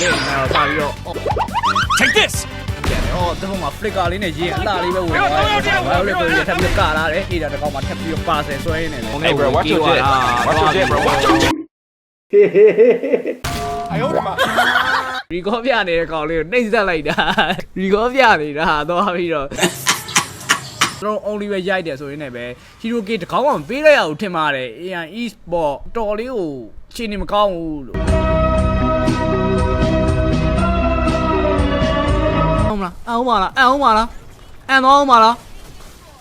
လက်နာပါပြီးတော့ Take this အော်ဒီမှာ flicker လေးနဲ့ရေးအလှလေးပဲဝင်သွားတယ်။ဘာလို့လဲဆိုတော့ထပ်ပြီးကာလာတယ်။အေးဒါတကောင်မှထပ်ပြီးပါဆယ်ဆွဲနေတယ်။ Hey bro watch your jet watch your jet bro watch your jet အယောမရီကောပြနေတဲ့ကောင်လေးကိုနှိမ့်ဆက်လိုက်တာရီကောပြနေတာသွားပြီးတော့ကျွန်တော် only ပဲရိုက်တယ်ဆိုရင်လည်းပဲ Hero K တကောင်းအောင်ပေးလိုက်ရအောင်ထင်ပါတယ် AI eSport တော်လေးကိုခြေနေမကောင်းဘူးလို့ အောင်မလားအောင်မလားအောင်မလားအန်တော့အောင်မလား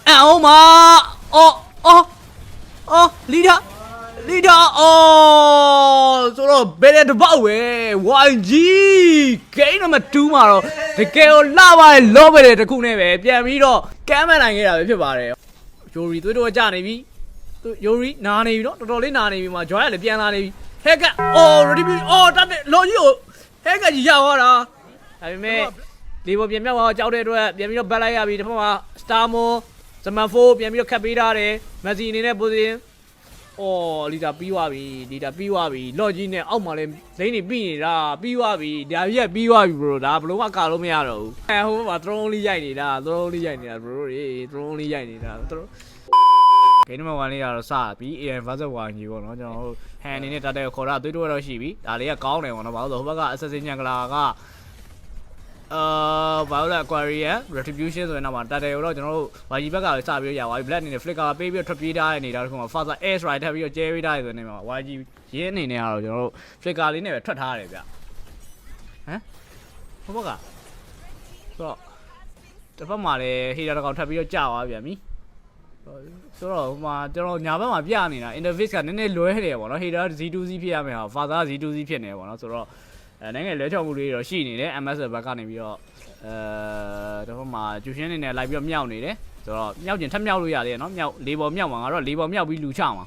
အန်အောင်မအော်အော်အော်လီဒါလီဒါအော်ဆိုတော့ဘယ်တဲ့တပောက်ပဲ YG game number 2မှာတော့တကယ်ကိုလှပါရဲ့လောပဲတဲ့တစ်ခုနဲ့ပဲပြန်ပြီးတော့ကမ်းမနိုင်ခဲ့တာပဲဖြစ်ပါတယ်ယိုရီသွေးတော့ကြာနေပြီသူယိုရီနာနေပြီနော်တော်တော်လေးနာနေပြီမှာ joy ကလည်းပြန်လာနေပြီဟက်ကအော် ready ပြီအော်တတ်တယ်လော်ကြီးကိုဟက်ကကြီးရောက်သွားတာဒါပေမဲ့ ဒီပေါ်ပြန်မြောက်သွားကြောက်တဲ့အတွက်ပြန်ပြီးတော့ဘက်လိုက်ရပြီဒီဘက်မှာ star mo ဇမန်4ပြန်ပြီးတော့ခတ်ပေးထားတယ်မက်ဆီအနေနဲ့ position အော်လီတာပြီးသွားပြီလီတာပြီးသွားပြီလော့ကြီးနဲ့အောက်မှာလဲဇိန်းနေပြီးနေတာပြီးသွားပြီဒါရက်ပြီးသွားပြီ bro ဒါဘလို့မှကာလို့မရတော့ဘူးအဲဟိုဘက်မှာ throne လေးရိုက်နေတာ throne လေးရိုက်နေတာ bro ရေ throne လေးရိုက်နေတာ throne ဂိမ်းနံပါတ်1လေးကတော့စပြီ AI versus 1ကြီးပေါ့နော်ကျွန်တော်တို့ဟန်အနေနဲ့တတ်တဲ့ခေါ်တာသွေးတိုးတော့ရှိပြီဒါလေးကကောင်းတယ်ပေါ့နော်ဘာလို့လဲဟိုဘက်က assassin ညံကလာက အာဘာလို့လဲ aquarium retribution ဆိုရင်တော့တတ်တယ်တော့ကျွန်တော်တို့ YG ဘက်ကစပြီးရသွားပြီ black အနေနဲ့ flicker ပေးပြီးထွက်ပြေးထားတဲ့နေတာတခုမှာ father air strike ထပ်ပြီးတော့ jerry ထားတယ်ဆိုနေမှာ YG ရင်းအနေနဲ့ကတော့ကျွန်တော်တို့ flicker လေးနဲ့ပဲထွက်ထားရတယ်ဗျဟမ်ဟိုဘက်ကဆိုတော့တစ်ဖက်မှာလည်း hater တစ်ကောင်ထပ်ပြီးတော့ကြာသွားပြန်ပြီဆိုတော့ဟိုမှာကျွန်တော်ညာဘက်မှာပြနေတာ interface ကနည်းနည်းလွဲတယ်ပေါ့နော် header Z2Z ဖြစ်ရမယ်ဟာ father Z2Z ဖြစ်နေပေါ့နော်ဆိုတော့ အဲနိုင်ငံလွဲချော်မှုလေးတော့ရှိနေတယ် MS ဘက်ကနေပြီးတော့အဲတော့မှာကျူရှင်းနေနဲ့လိုက်ပြီးတော့မြောက်နေတယ်ဆိုတော့မြောက်ကျင်ထပ်မြောက်လို့ရတယ်နော်မြောက်၄ပေါ်မြောက်မှာငါတော့၄ပေါ်မြောက်ပြီးလူချမှာ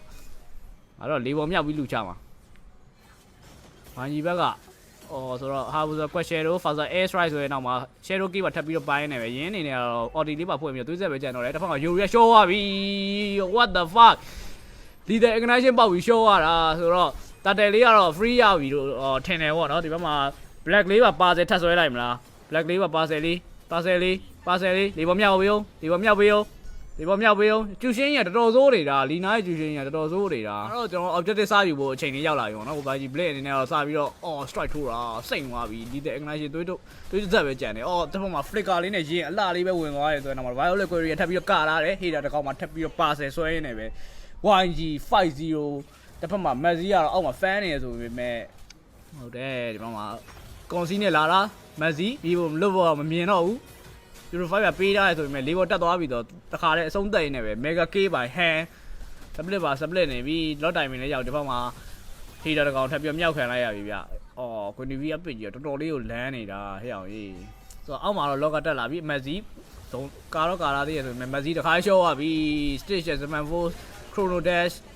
ငါတော့၄ပေါ်မြောက်ပြီးလူချမှာဘာကြီးဘက်ကအော်ဆိုတော့ဟာဘူးဆို question တို့ father air strike ဆိုရင်တော့မှာ shadow key ပါထပ်ပြီးတော့ပိုင်းနေပဲရင်းနေနေတော့ audi လေးပါဖွင့်ပြီးတော့သွေးဆက်ပဲကြံတော့တယ်တစ်ဖက်က Yuri ရှော့သွားပြီ what the fuck ဒီတဲ့ ignition ပေါက်ပြီးရှော့ရတာဆိုတော့ တတယ်လေးကတော့ free ရပြီလို့ထင်တယ်ပေါ့နော်ဒီဘက်မှာ black လေးပါပါဆယ်ထပ်ဆွဲလိုက်မလား black လေးပါပါဆယ်လေးပါဆယ်လေးပါဆယ်လေးဒီပေါ်မြောက်ပေးအောင်ဒီပေါ်မြောက်ပေးအောင်ဒီပေါ်မြောက်ပေးအောင်ကျူရှင်းရတော်တော်ဆိုးနေတာလီနာရဲ့ကျူရှင်းရတော်တော်ဆိုးနေတာအဲ့တော့ကျွန်တော် objective စယူဖို့အချိန်လေးရောက်လာပြီပေါ့နော်ဟိုဘာကြီး blade အနေနဲ့တော့စပြီးတော့ oh strike ထိုးတာစိတ်သွားပြီဒီတဲ့ ignition သွေးတို့သွေးသက်ပဲကြံတယ်အော်တစ်ဖက်မှာ flicker လေးနဲ့ရင်းအလှလေးပဲဝင်သွားတယ်ဆိုတော့ violet query ထပ်ပြီးတော့ကလာတယ် hater တစ်ကောင်မှထပ်ပြီးတော့ပါဆယ်ဆွဲရင်းနေပဲ YG 50 တစ်ဖက်မှာ Messi ကတော့အောက်မှာ fan နေရဆိုပေမဲ့ဟုတ်တယ်ဒီဘက်မှာ consi နဲ့လာတာ Messi ဒီဘုံလွတ်ဖို့မမြင်တော့ဘူး Euro 5ကပေးထားရဆိုပေမဲ့လေးဘောတက်သွားပြီတော့တခါတည်းအဆုံးသက်ရင်းနဲ့ပဲ Mega K by hand split ပါ split နေပြီ lot timing လည်းရောက်ဒီဘက်မှာ hater တကောင်ထပ်ပြီးမြောက်ခံလိုက်ရပြီဗျ။အော် Quincy အပစ်ကြီးတော်တော်လေးကိုလမ်းနေတာဟဲ့အောင်ကြီး။ဆိုတော့အောက်မှာတော့ log တက်လာပြီ Messi သုံးကာတော့ကာလာသေးရဆိုပေမဲ့ Messi တခါရှော့ရပြီ stage 7 4 chrono dash synchro vision နဲ့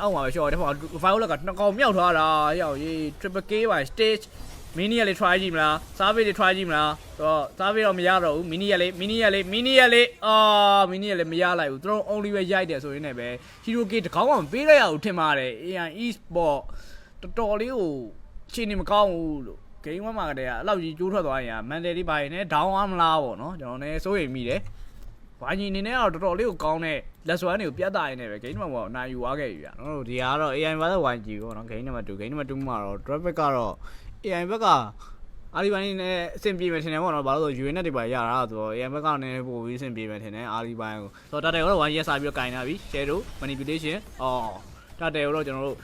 အောက်မှာပဲရှော့တယ်ဟို violet ကနှစ်ကောင်မြောက်ထားတာဟဲ့အောင်ကြီး triple k by stage mini ရလေး try ကြည့်မလား survey လေး try ကြည့်မလားဆိုတော့ survey တော့မရတော့ဘူး mini ရလေး mini ရလေး mini ရလေးအာ mini ရလေးမရလိုက်ဘူးသူတို့ only ပဲရိုက်တယ်ဆိုရင်လည်းပဲ hero k တကောင်းအောင်ပေးလိုက်ရအောင်ထင်ပါတယ် AI esport တော်တော်လေးကိုခြေနေမကောင်းဘူးလို့ game 1မှာကတည်းကအဲ့လောက်ကြီးကျိုးထွက်သွားရင် mental လေးပါရင်လည်း down အားမလားပေါ့နော်ကျွန်တော်လည်းစိုးရိမ်မိတယ်ဘာကြီးအနေနဲ့ကတော့တော်တော်လေးကိုကောင်းတဲ့ let's one တွေကိုပြတ်တာရင်းနဲ့ပဲ game မှာပေါ့နိုင်ယူသွားခဲ့ပြီဗျာနော်တို့ဒီကတော့ AI versus YG ပေါ့နော် game number 2 game number 2မှာတော့ traffic ကတော့ AI ဘက်ကအာလီဘိုင်းနဲ့အဆင်ပြေမယ်ထင်တယ်ပေါ့နော်ဘာလို့လဲဆို UN တွေပါရတာဆိုတော့ AI ဘက်ကလည်းပို့ပြီးအဆင်ပြေမယ်ထင်တယ်အာလီဘိုင်းကိုဆိုတော့ data ကတော့ one year စာပြီးတော့ကင်လာပြီ shadow manipulation အော် data ကတော့ကျွန်တော်တို့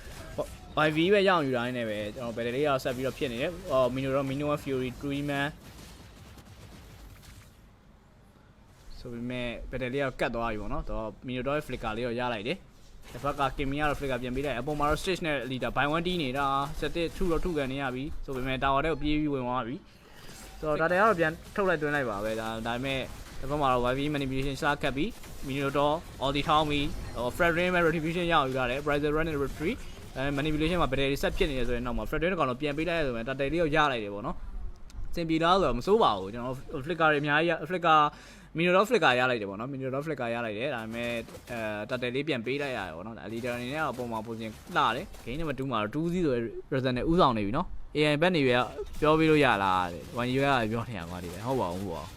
YV ပဲရအောင်ယူတာနေပဲကျွန်တော်ဘယ်လေးရောက်ဆက်ပြီးတော့ဖြစ်နေတယ်အော် Mino တော့ Mino Fury 3 man ဆိုပေမဲ့ဘယ်တလေးကတ်သွားပြီပေါ့နော်တော့ Mino တော့ flicker လေးတော့ရလိုက်တယ်တစ်ဖက်က Kimi ကတော့ flicker ပြန်ပေးလိုက်အပေါ်မှာတော့ stage နဲ့ leader by 1တီးနေတာ7 2တော့ထုကန်နေရပြီဆိုပေမဲ့ tower တဲ့ကိုပြေးပြီးဝင်သွားပြီဆိုတော့ဒါတည်းကတော့ပြန်ထုတ်လိုက်တွင်းလိုက်ပါပဲဒါဒါပေမဲ့တစ်ဖက်မှာတော့ YV manipulation စကတ်ပြီး Mino တော့ all the town ပြီး Fred Rain မဲ့ retribution ရအောင်ယူရတယ် Brazil run and retreat အဲ manipulation မှာ battery set ဖြစ်နေရဆိုရင်တော့မှာ Fred Rain ကောင်တော့ပြန်ပေးလိုက်ရဆိုရင် data လေးကိုရလိုက်တယ်ပေါ့နော် စင်ပြေလားဆိုတော့မစိုးပါဘူးကျွန်တော် flicker တွေအများကြီး flicker မီနိုတော့ flicker ရလိုက်တယ်ပေါ့နော်မီနိုတော့ flicker ရလိုက်တယ်ဒါပေမဲ့အဲတတယ်လေးပြန်ပေးလိုက်ရတယ်ပေါ့နော်ဒါ leader အနေနဲ့တော့ပုံမှာပုံစံလှတယ် game number 2မှာတော့2စီးဆိုရယ် result နဲ့ဥဆောင်နေပြီနော် AI ဘက်နေရပြောပြီးလို့ရလားတဲ့ဝန်ကြီးကပြောနေရမှာဒီပဲဟုတ်ပါဘူးဟုတ်ပါဘူး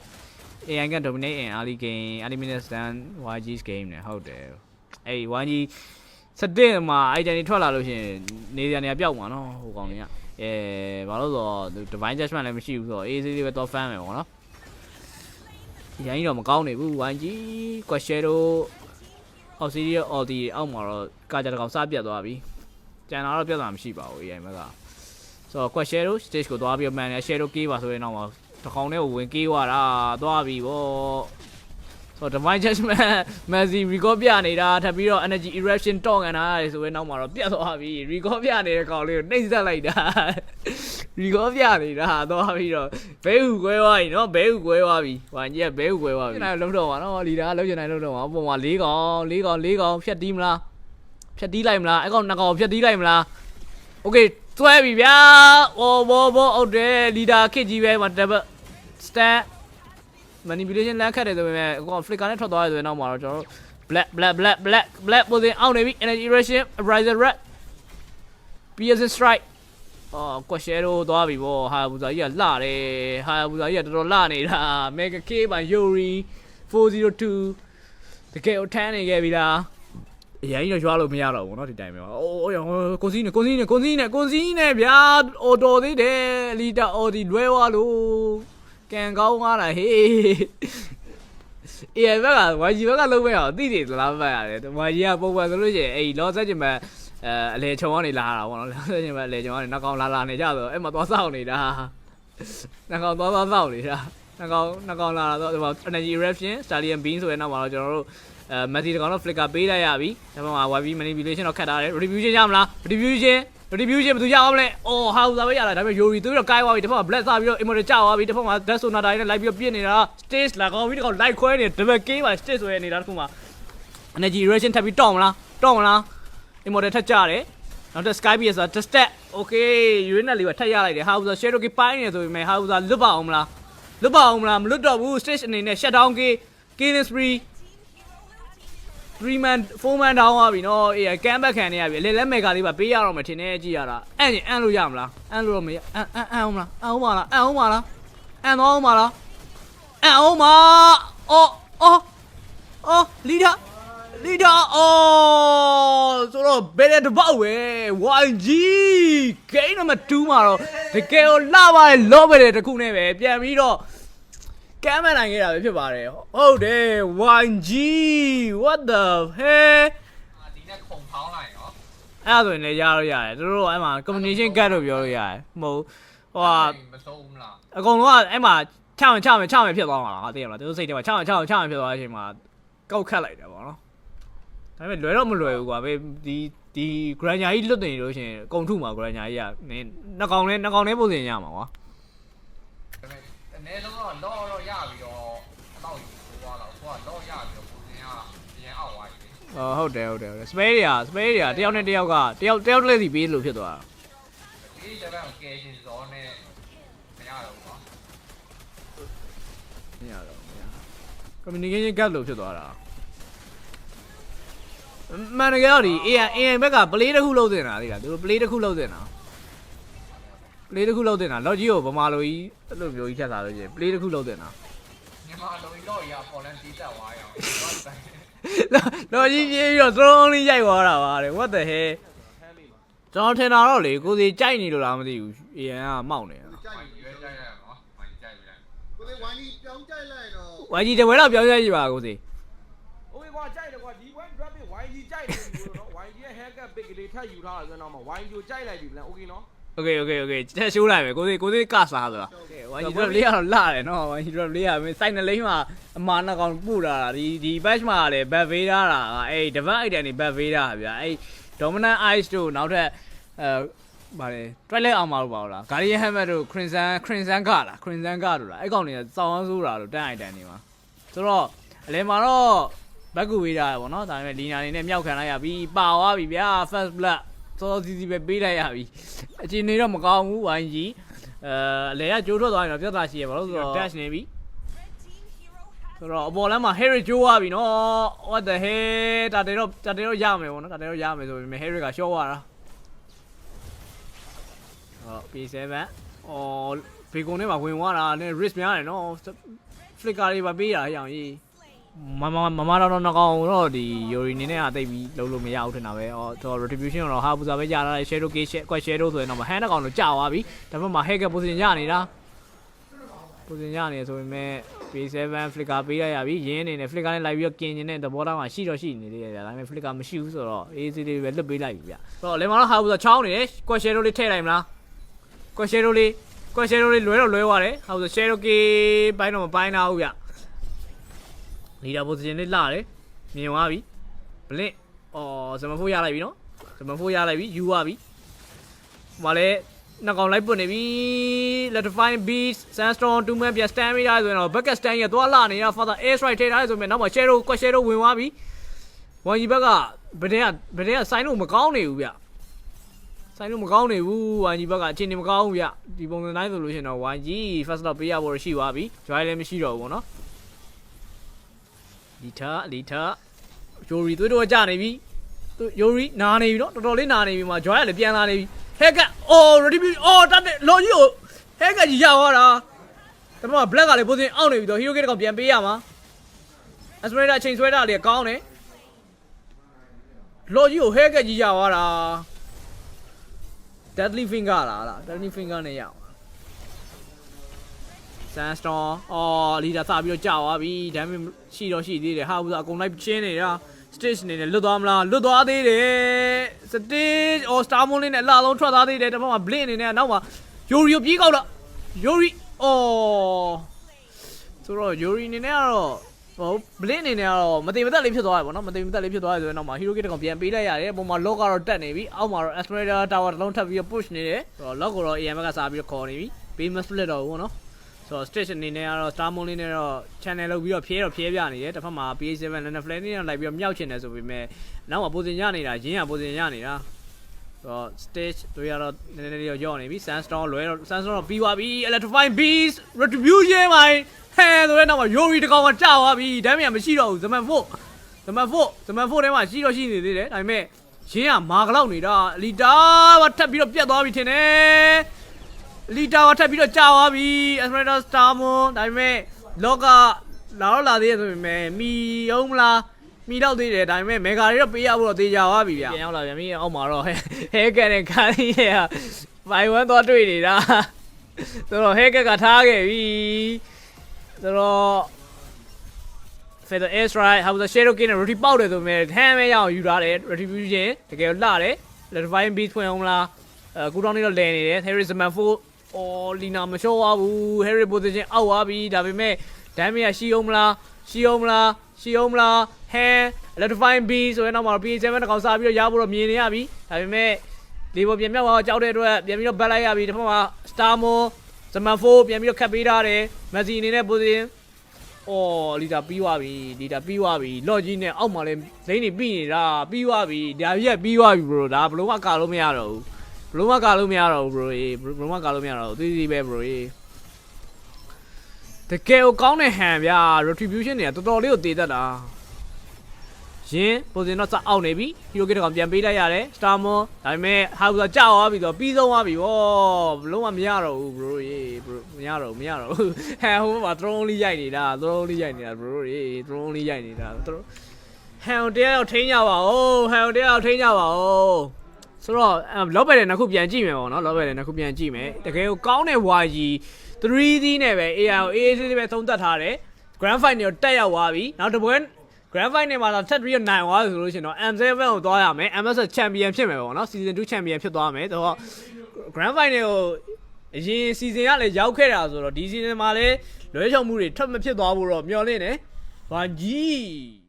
AI can dominate in early game early minutes than YG's game နဲ့ဟုတ်တယ်အဲ့ YG စတဲ့မှာ item တွေထွက်လာလို့ရှိရင်နေရနေရပျောက်မှာနော်ဟိုကောင်တွေက အဲဘာလို့ဆိုတော့ divine judgment လည်းမရှိဘူးဆိုတော့ AC လေးပဲတော့ fan မယ်ပေါ့နော်ဒီရိုင်းတော့မကောင်းနေဘူး YG question တို့ Australia Audi အောက်မှာတော့ကာကြတကောင်စပြတ်သွားပြီကျန်တာတော့ပြတ်တာမရှိပါဘူး AI ဘက်ကဆိုတော့ question တို့ stage ကိုသွားပြီးတော့ man နဲ့ share တို့ key ပါဆိုရင်တော့တကောင်နဲ့ဝင် key ွာတာသွားပြီဗောဆိုတော့ Divine Judgment Mercy record ပြနေတာထပ်ပြီးတော့ Energy Eruption တော့ကန်တာလေဆိုပဲနောက်မှာတော့ပြတ်သွားပြီ record ပြနေတဲ့ကောင်လေးကိုနှိမ့်ဆက်လိုက်တာ record ပြနေတာသွားပြီးတော့ဘဲဟူကွဲသွားပြီနော်ဘဲဟူကွဲသွားပြီဟိုကြီးကဘဲဟူကွဲသွားပြီကျွန်တော်လုံးတော့ပါနော်လီဒါကလုံးချင်တိုင်းလုံးတော့ပါအပေါ်မှာ၄ကောင်၄ကောင်၄ကောင်ဖြတ်တီးမလားဖြတ်တီးလိုက်မလားအဲ့ကောင်၂ကောင်ဖြတ်တီးလိုက်မလား Okay တွဲပြီဗျာဟောဘောဘောဟုတ်တယ်လီဒါခစ်ကြီးပဲမှာ double stand manipulation လမ်းခတ်တယ်ဆိုပေမဲ့အကောင် flicker နဲ့ထွက်သွားရဆိုရင်နောက်မှာတော့ကျွန်တော်တို့ black black black black black position အောက်နေပြီ energy erosion riser red piercing strike အော်ကွက်ရှဲတို့သွားပြီဗောဟာဘူဇာကြီးကလှတယ်ဟာဘူဇာကြီးကတော်တော်လှနေတာ mega k ပါ yuri 402တကယ်ကိုထမ်းနေခဲ့ပြီလား အရင်ကြီးတော့ရွာလို့မရတော့ဘူးเนาะဒီတိုင်းပဲ။အိုးရောကိုစီးနေကိုစီးနေကိုစီးနေကိုစီးနေဗျာ။အော်တော်သေးတယ်လီတာအော်ဒီလွဲသွားလို့ ကန်ကောင်းသွားတာဟေး။အေးဘက်ကဝါကြီးဘက်ကလုံးမဲ့အောင်တိတိသလားမှတ်ရတယ်။ဝါကြီးကပုံမှန်ဆိုလို့ရှိရင်အေးလောဆက်ချင်မဲ့အဲအလေချုံကနေလာတာပေါ့နော်။လောဆက်ချင်မဲ့အလေချုံကနေနောက်ကောင်လာလာနေကြဆိုအဲ့မှာသွားစောင့်နေတာ။နောက်ကောင်သွားသွားစောင့်နေတာ။နောက်ကောင်နောက်ကောင်လာတော့ဒီမှာ energy eruption stallion beam ဆိုရင်နောက်မှာတော့ကျွန်တော်တို့အဲမက်ဆီတကောင်တော့ flicker ပေးလိုက်ရပြီဒါပေမဲ့ YB manipulation တော့ခတ်ထားတယ် review ချင်းရမလား review ချင်း review ချင်းဘယ်သူရအောင်မလဲအော်ဟာဦးစားပဲရတာဒါပေမဲ့ Yuri သူတို့ကိုင်းသွားပြီတစ်ဖက်က black စပြီးတော့ immortal ကျသွားပြီတစ်ဖက်မှာ death sonata နဲ့လိုက်ပြီးတော့ပြစ်နေတာ stage လာကောင်းပြီးတကောင် light ခွဲနေ double k ပါ stage ဆိုရနေတာတစ်ခုမှာ energy erosion ထပ်ပြီးတောင်းမလားတောင်းမလား immortal ထပ်ကြတယ်နောက်တစ် sky beat ဆိုတာ just step okay unit လေးပဲထပ်ရလိုက်တယ်ဟာဦးစား shadow k ပိုင်းနေဆိုပေမဲ့ဟာဦးစားလွတ်ပါအောင်မလားလွတ်ပါအောင်မလားမလွတ်တော့ဘူး stage အနေနဲ့ shut down k killing spree 3 man 4 man down သွားပြီနော်အေးကမ်ဘက်ခံနေရပြီလေလက်မေကာလေးပါပေးရတော့မယ်ထင်နေကြည့်ရတာအဲ့ရင်အန်လို့ရမလားအန်လို့တော့မရအန်အန်အန်အောင်မလားအန်အောင်မလားအန်အောင်မလားအန်တော့အောင်မလားအန်အောင်မအော်အော်အော်လီဒါလီဒါအော်ဆိုတော့ဘယ်တဲ့တပောက်ပဲ YG ဂိမ်းနံပါတ်2မှာတော့တကယ်ကိုလှပါလေလောပဲတဲ့တစ်ခုနဲ့ပဲပြန်ပြီးတော့ ကမ်းမနိုင်ခဲ့တာပဲဖြစ်ပါတယ်ဟုတ်တယ် YG what the hell ဒီနဲ့ခုံဖောင်းလိုက်ရောအဲ့ဒါဆိုရင်လည်းရလို့ရတယ်တို့တို့အဲ့မှာ combination cut လို့ပြောလို့ရတယ်မဟုတ်ဟိုဟာမဆုံးဘူးလားအကုန်လုံးကအဲ့မှာချမယ်ချမယ်ချမယ်ဖြစ်သွားမှာလားသိရမလားတို့စိတ်ထဲမှာချမယ်ချမယ်ချမယ်ဖြစ်သွားတဲ့အချိန်မှာကောက်ခတ်လိုက်တယ်ပေါ့နော်ဒါပေမဲ့လွယ်တော့မလွယ်ဘူးကွာဘေးဒီဒီ grand ညာကြီးလွတ်နေလို့ရှိရင်အကုန်ထုမှာ grand ညာကြီးကနင်းနှစ်ကောင်နဲ့နှစ်ကောင်နဲ့ပုံစံရမှာကွာဒါပေမဲ့အနည်းဆုံးတော့လော အော်ဟုတ်တယ်ဟုတ်တယ်ဟုတ်တယ် spare တွေက spare တွေကတယောက်နဲ့တယောက်ကတယောက်တယောက်တစ်လက်စီပေးလို့ဖြစ်သွားတာဒီတပည့်ကိုကဲရှင်ဇောနဲ့မရတော့ဘူးကွာမရတော့မရ communication gap လို့ဖြစ်သွားတာမန်တကယ်တော့ဒီ AI AI ဘက်က play တစ်ခုလုပ်တင်တာလေလားသူတို့ play တစ်ခုလုပ်တင်တာ play တစ်ခုလုပ်တင်တာ logic ကိုဗမာလိုကြီးအဲ့လိုမျိုးကြီးဖြတ်လာလို့ရှိရင် play တစ်ခုလုပ်တင်တာမြန်မာလိုတော့ရပေါ်လန်တီးတက်သွားရအောင် ဘာဆိုင် logic ပြေးပြီးတော့ drone လေးရိုက်သွားတာပါတဲ့ what the hell ကျွန်တော်ထင်တာတော့လေကိုစီကြိုက်နေလို့လားမသိဘူး AI ကမောက်နေတာ ဘာရွေးကြိုက်ရအောင်ဘာကြိုက်ပြီလဲ ကိုယ်ဝိုင်းကြီးပြောင်းကြိုက်လိုက်တော့ YG တဝဲတော့ပြောင်းရကြည့်ပါကိုစီ โอเคကွာကြိုက်တယ်ကွာဒီဘွဲ drop ပြီး YG ကြိုက်တယ်ဒီလိုနော် YG ရဲ့ haircut pick ကလေးထပ်ယူထားတာဆိုတော့မှ YG ကိုကြိုက်လိုက်ပြီဗျာโอเคနော် โอเคโอเคโอเคတက်ရှိုးလိုက်မယ်ကိုစီကိုစီကစားဆိုတာဝိုင်းကြီးတော့လေးကတော့လာတယ်နော်ဝိုင်းကြီးတော့လေးရမင်းစိုက်နှလိမ့်မှာအမားနှကောင်ပို့တာဒီဒီ batch မှာလည်း back ဖေးထားတာအဲ့ device item တွေ back ဖေးထားတာဗျာအဲ့ dominant eyes တို့နောက်ထပ်အဲဗါလေ twilight armor တို့ပါလား guardian helmet တို့ crimson crimson ကလား crimson ကတို့လားအဲ့ကောင်တွေကစောင်းအောင်ဆိုတာတို့တန်း item တွေမှာဆိုတော့အလဲမှာတော့ဘက်ကူဝေးတာပေါ့နော်ဒါပေမဲ့လီနာနေနဲ့မြောက်ခံလိုက်ရပြီပါသွားပြီဗျာ first blood စောစောစီးစီးပဲပေးလိုက်ရပြီအချိန်နေတော့မကောင်းဘူးဝိုင်းကြီးအဲအလဲကကြိုးထွက်သွားရင်တော့ပြဿနာရှိရပါလို့ဆိုတော့ dash နေပြီဆိုတော့အပေါ်လမ်းမှာ Harry ကျိုးသွားပြီနော် what the hell တာတေတော့တာတေတော့ရမယ်ပေါ့နော်တာတေတော့ရမယ်ဆိုပေမဲ့ Harry ကရှော့သွားတာဟော P7 အော်ဘေကွန်နဲ့မှာဝင်သွားတာနဲ့ risk များတယ်နော် flicker တွေပါပေးရအောင်ကြီး မမမမတော့တော့ကောင်တော့ဒီ Yuri နေနဲ့အသိပြီးလုံးလို့မရဘူးထင်တာပဲအော်တော့ retribution တော့ဟာပူစာပဲကြာလာတယ် shadow case ကွက် shadow ဆိုရင်တော့ hand ကောင်တော့ကြာသွားပြီဒါပေမဲ့ hacker position ရနေတာ position ရနေဆိုပေမဲ့ P7 flicker ပေးရရပြီရင်းအနေနဲ့ flicker နဲ့လိုက်ပြီးတော့กินနေတဲ့သဘောထားမှရှိတော့ရှိနေသေးတယ်ဗျာဒါပေမဲ့ flicker မရှိဘူးဆိုတော့ easy လေးပဲလွတ်ပေးလိုက်ပြီဗျာဆိုတော့လေမတော့ဟာဘူးဆိုချောင်းနေတယ် quest shadow လေးထည့်လိုက်မလား quest shadow လေး quest shadow လေးလွဲတော့လွဲသွားတယ်ဟာဘူးဆို shadow key ဘိုင်းတော့မပိုင်းတော့ဘူးဗျာ leader position လေးလာတယ်မြင်သွားပြီ blink အော်ဇမဖို့ရလိုက်ပြီနော်ဇမဖို့ရလိုက်ပြီယူသွားပြီဟိုမှာလဲနှစ်ကောင်လိုက်ပွတ်နေပြီ Electrifying Beast Sandstorm 2 man ပြန် stand မိတာဆိုရင်တော့ bucket stand ရသွားလာနေတာ Father Air Strike ထိထားရဆိုရင်နောက်မှာ Shadow Quest Shadow ဝင်သွားပြီဝန်ကြီးဘက်ကဗတဲ့ကဗတဲ့ကစိုင်းလို့မကောင်းနေဘူးဗျစိုင်းလို့မကောင်းနေဘူးဝန်ကြီးဘက်ကအခြေအနေမကောင်းဘူးဗျဒီပုံစံတိုင်းဆိုလို့ရှိရင်တော့ဝန်ကြီး first love ပေးရဖို့ရှိသွားပြီ joy လည်းမရှိတော့ဘူးပေါ့နော် လီတာလီတာယိုရီသွေးတော့ကြနေပြီသူယိုရီနာနေပြီနော်တော်တော်လေးနာနေပြီမှာ joy ကလည်းပြန်လာနေပြီဟဲကအော် ready အော်တတ်တယ်လော်ကြီးကိုဟဲကကြီးရသွားတာဒါပေမဲ့ black ကလည်း position အောက်နေပြီတော့ hero kit ကောင်ပြန်ပေးရမှာ aspirator ချိန်ဆွဲတာလေကောင်းတယ်လော်ကြီးကိုဟဲကကြီးရသွားတာ deadly finger လားလား deadly finger နဲ့ရအောင် sandstorm အော် leader စပြီးတော့ကြာသွားပြီ damage ရှိတော့ရှိသေးတယ်ဟာဘူးဆိုအကုန်လိုက်ချင်းနေတာ stage အနေနဲ့လွတ်သွားမလားလွတ်သွားသေးတယ် stage or star moon လေးနဲ့အလားလုံးထွက်သွားသေးတယ်တစ်ဖက်မှာ blink အနေနဲ့နောက်မှာ yori ကိုပြေးကောက်တော့ yori အော်ဆိုတော့ yori အနေနဲ့ကတော့ဟို blink အနေနဲ့ကတော့မတိမသက်လေးဖြစ်သွားတယ်ပေါ့နော်မတိမသက်လေးဖြစ်သွားတယ်ဆိုရင်နောက်မှာ hero kit တကောင်ပြန်ပေးလိုက်ရတယ်ပုံမှာ lock ကတော့တက်နေပြီအောက်မှာတော့ aspirator tower တစ်လုံးထပ်ပြီးတော့ push နေတယ်ဆိုတော့ lock ကိုတော့ am ကစားပြီးတော့ခေါ်နေပြီ beam split တော့ဘူးပေါ့နော် ဆိုတော့ stage အနေနဲ့ကတော့ star moon လေးနဲ့တော့ channel လုပ်ပြီးတော့ဖြဲတော့ဖြဲပြနေတယ်တစ်ဖက်မှာ PH7 နဲ့ flare နဲ့လိုက်ပြီးတော့မြောက်ချင်တယ်ဆိုပေမဲ့နောက်မှာ position ရနေတာရင်းရ position ရနေတာဆိုတော့ stage တွေကတော့နည်းနည်းလေးတော့ယော့နေပြီ sandstorm လွဲတော့ sandstorm တော့ပြီးသွားပြီ electrifying beast retribution မိုင်းဟဲဆိုတဲ့နောက်မှာ yori တကောင်ကကြာသွားပြီဒါပေမဲ့မရှိတော့ဘူး zaman 4 zaman 4 zaman 4ထဲမှာရှိတော့ရှိနေသေးတယ်ဒါပေမဲ့ရင်းကမာကလောက်နေတာလီတာကထပ်ပြီးတော့ပြတ်သွားပြီထင်တယ် လီတာကထပ်ပြီးတော့ကြာသွားပြီ Aspirator Star Moon ဒါပေမဲ့လောကလာတော့လာသေးတယ်ဆိုပေမဲ့မီအောင်မလားမီတော့သေးတယ်ဒါပေမဲ့မေဂါတွေတော့ပေးရဖို့တော့သေးကြသွားပြီဗျပြန်ရောက်လာပြန်ပြီအောက်မှာတော့ဟဲဟဲကန်နဲ့ခါလေးရဲ့ဘိုင်ဝမ်တော့တွေ့နေတာဆိုတော့ဟဲကက်ကထားခဲ့ပြီဆိုတော့ Feather Air Strike ဟာဘူး Shadow King နဲ့ Roty ပေါက်တယ်ဆိုပေမဲ့ဟမ်းမဲရအောင်ယူထားတယ် Retribution တကယ်လှတယ် Electrifying Beast ဖွင့်အောင်မလားအဲကူတောင်းနေတော့လဲနေတယ် Harry Zaman 4 အော်လီနာမလျှော့သွားဘူး Harry position အောက်သွားပြီဒါပေမဲ့ damage ကရှိအောင်မလားရှိအောင်မလားရှိအောင်မလား hand electrifying beast ဆိုရင်တော့မှာ PH7 တကောင်စားပြီးတော့ရဖို့တော့မြင်နေရပြီဒါပေမဲ့လေဘောပြန်မြောက်သွားကြောက်တဲ့အတွက်ပြန်ပြီးတော့ဘက်လိုက်ရပြီတစ်ဖက်မှာ Star Moon Zaman 4ပြန်ပြီးတော့ခတ်ပေးထားတယ် Messi အနေနဲ့ position အော်လီတာပြီးသွားပြီလီတာပြီးသွားပြီလော့ကြီးနဲ့အောက်မှာလဲလိမ့်နေပြီးနေတာပြီးသွားပြီဒါပြက်ပြီးသွားပြီ bro ဒါဘလုံးမကာလို့မရတော့ဘူးဘ လုံးမကာလို့မရတော့ဘူး bro အေးဘလုံးမကာလို့မရတော့ဘူးသီးသီးပဲ bro အေးတကယ်ကိုကောင်းတဲ့ဟန်ဗျာ retribution တွေကတော်တော်လေးကိုတည်တတ်တာရင်း position တော့စအောက်နေပြီ hero kit ကောင်ပြန်ပေးလိုက်ရတယ် star moon ဒါပေမဲ့ house ကကြောက်သွားပြီဆိုတော့ပြီးဆုံးသွားပြီဗောဘလုံးမမရတော့ဘူး bro ရေ bro မရတော့ဘူးမရတော့ဘူးဟန်ဟိုမှာ drone လေးရိုက်နေတာ drone လေးရိုက်နေတာ bro ရေ drone လေးရိုက်နေတာ drone ဟန်တရားရောက်ထိန်းကြပါဦးဟန်တရားရောက်ထိန်းကြပါဦး ဆိုတော့လော့ဘယ်တဲ့နှစ်ခုပြန်ကြည့်မယ်ပေါ့နော်လော့ဘယ်တဲ့နှစ်ခုပြန်ကြည့်မယ်တကယ်ကိုကောင်းတဲ့ YG 3D နဲ့ပဲ AI ကို AAC လေးပဲသုံးသပ်ထားတယ် Grand Final တက်ရောက်သွားပြီနောက်တစ်ပွဲ Grand Final မှာတော့ထပ်ပြီးတော့နိုင်သွားပြီဆိုလို့ရှိရင်တော့ M7 ကိုသွားရမယ် MS Champion ဖြစ်မယ်ပေါ့နော် Season 2 Champion ဖြစ်သွားမယ်ဆိုတော့ Grand Final ကိုအရင် season ကလည်းရောက်ခဲ့တာဆိုတော့ဒီ season မှာလည်းလွဲချော်မှုတွေထပ်မဖြစ်သွားဘူးတော့မျှော်လင့်တယ်။ဘာကြီး